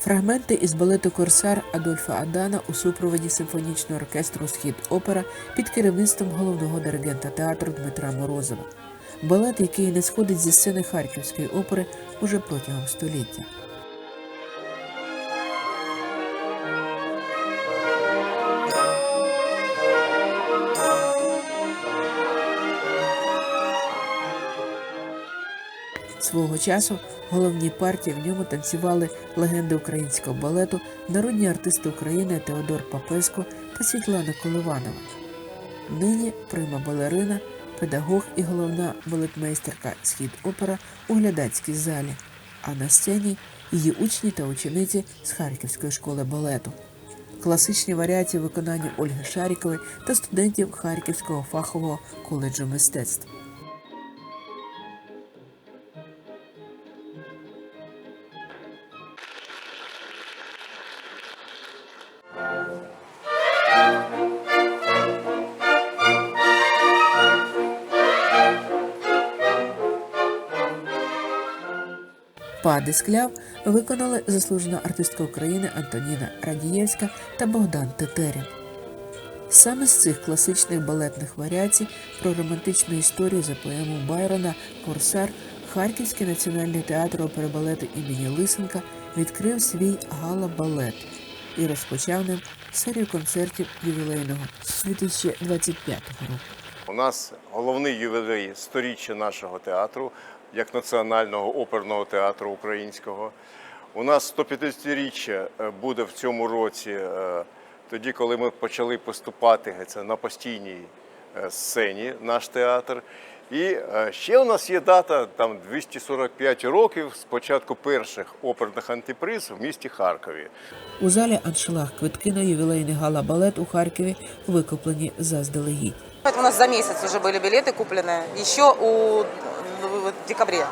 Фрагменти із балету Корсар Адольфа Адана у супроводі симфонічного оркестру Схід опера під керівництвом головного диригента театру Дмитра Морозова. Балет, який не сходить зі сцени Харківської опери уже протягом століття. Свого часу головні партії в ньому танцювали легенди українського балету, народні артисти України Теодор Папеско та Світлана Коливанова. Нині прима балерина, педагог і головна балетмейстерка Схід опера у глядацькій залі, а на сцені її учні та учениці з Харківської школи балету. Класичні варіації виконання Ольги Шарікової та студентів Харківського фахового коледжу мистецтв. Пади скляв виконали заслужена артистка України Антоніна Радієвська та Богдан Тетерін. Саме з цих класичних балетних варіацій про романтичну історію за поему Байрона Корсар Харківський національний театр опери балету імені Лисенка відкрив свій гала-балет і розпочав ним серію концертів ювілейного 2025 року. У нас головний ювілей сторіччя нашого театру, як національного оперного театру українського. У нас 150-річчя е, буде в цьому році, е, тоді, коли ми почали поступати це на постійній е, сцені наш театр. І е, ще у нас є дата там 245 років з початку перших оперних антиприз в місті Харкові. У залі аншлаг квитки на ювілейний гала-балет у Харкові викуплені заздалегідь. Это у нас за месяц уже были билеты куплены, еще у, в декабре.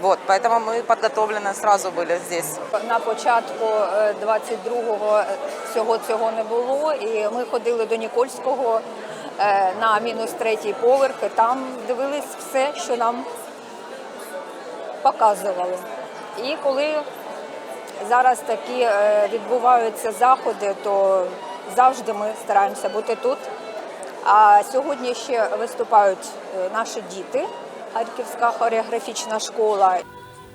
Вот, поэтому мы подготовлены сразу были здесь. На початку е, 22-го всього цього не було, і ми ходили до Нікольського е, на мінус третій поверх, і там дивились все, що нам показували. І коли зараз такі е, відбуваються заходи, то завжди ми стараємося бути тут. А сьогодні ще виступають е, наші діти, Харківська хореографічна школа.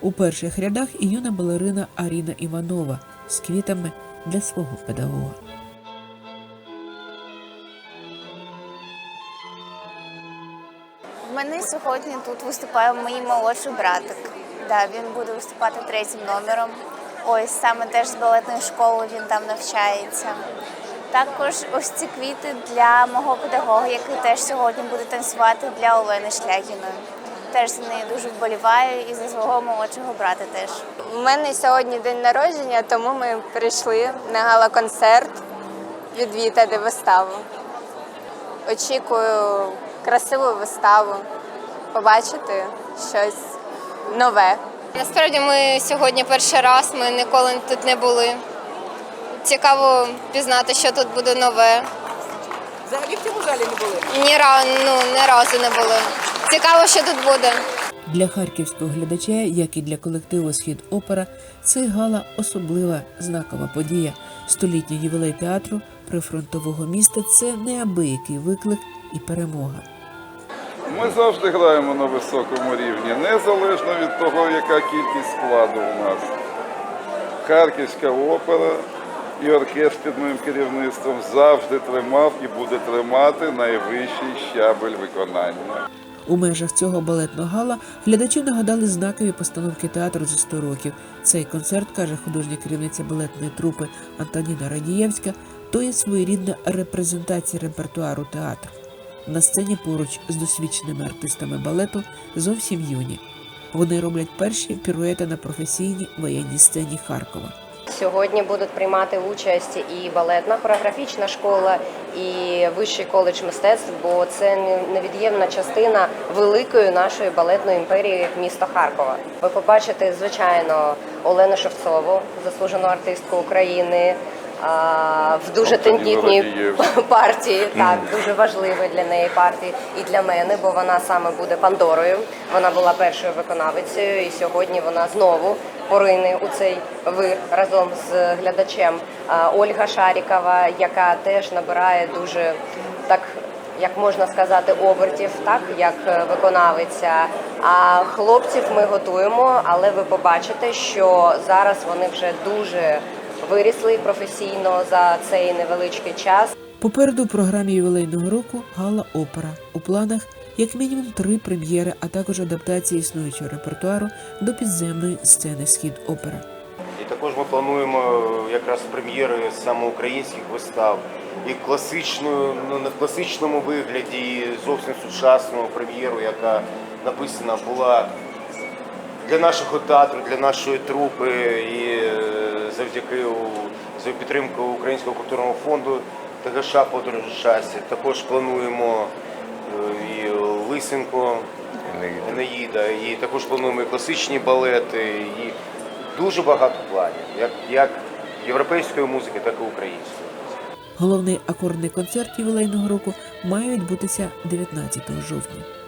У перших рядах і юна балерина Аріна Іванова з квітами для свого педагога. В мене сьогодні тут виступає мій молодший братик. Да, він буде виступати третім номером. Ось саме теж з балетної школи він там навчається. Також ось ці квіти для мого педагога, який теж сьогодні буде танцювати для Олени Шлягіної. Теж за неї дуже вболіваю і за свого молодшого брата теж. У мене сьогодні день народження, тому ми прийшли на гала-концерт відвідати виставу. Очікую красиву виставу, побачити щось нове. Насправді ми сьогодні перший раз, ми ніколи тут не були. Цікаво пізнати, що тут буде нове. Взагалі в цьому залі не були. Ні, ну, ні разу не були. Цікаво, що тут буде. Для харківського глядача, як і для колективу Схід опера, це гала особлива знакова подія. Столітній ювілей театру прифронтового міста це неабиякий виклик і перемога. Ми завжди граємо на високому рівні, незалежно від того, яка кількість складу у нас. Харківська опера і оркестр під моїм керівництвом завжди тримав і буде тримати найвищий щабель виконання. У межах цього балетного гала глядачі нагадали знакові постановки театру за 100 років. Цей концерт, каже художня керівниця балетної трупи Антоніна Радієвська, то є своєрідна репрезентація репертуару театру. На сцені поруч з досвідченими артистами балету зовсім юні. Вони роблять перші піруети на професійній воєнній сцені Харкова. Сьогодні будуть приймати участь і балетна хореографічна школа, і вищий коледж мистецтв, бо це невід'ємна частина великої нашої балетної імперії міста Харкова. Ви побачите, звичайно, Олену Шевцову, заслужену артистку України, в дуже тендітній партії, так дуже важливої для неї партії і для мене, бо вона саме буде Пандорою. Вона була першою виконавицею, і сьогодні вона знову порине у цей вир разом з глядачем. Ольга Шарікова, яка теж набирає дуже так. Як можна сказати, обертів, так як е, виконавиця. А хлопців ми готуємо, але ви побачите, що зараз вони вже дуже вирісли професійно за цей невеличкий час. Попереду в програмі ювілейного року гала опера. У планах як мінімум три прем'єри, а також адаптації існуючого репертуару до підземної сцени Схід опера. І також ми плануємо якраз прем'єри саме українських вистав. І класичну, ну не в класичному вигляді, і зовсім сучасну прем'єру, яка написана була для нашого театру, для нашої трупи, і е, завдяки за підтримку Українського культурного фонду ТГШ подорож щастя. Також плануємо е, і Лисенко, Енеїда, і також плануємо і класичні балети, і дуже багато планів, як, як європейської музики, так і української. Головний акордний концерт ювілейного року має відбутися 19 жовтня.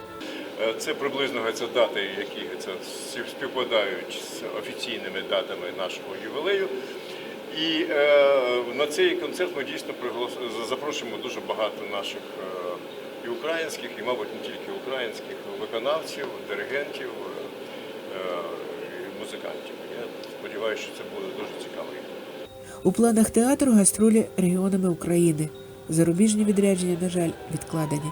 Е, Це приблизно це дати, які це співпадають з офіційними датами нашого ювілею. І е, на цей концерт ми дійсно приглас- запрошуємо дуже багато наших е, і українських, і, мабуть, не тільки українських виконавців, диригентів, е, е, і музикантів. Я сподіваюся, що це буде дуже цікавий. У планах театру гастролі регіонами України. Зарубіжні відрядження, на жаль, відкладені.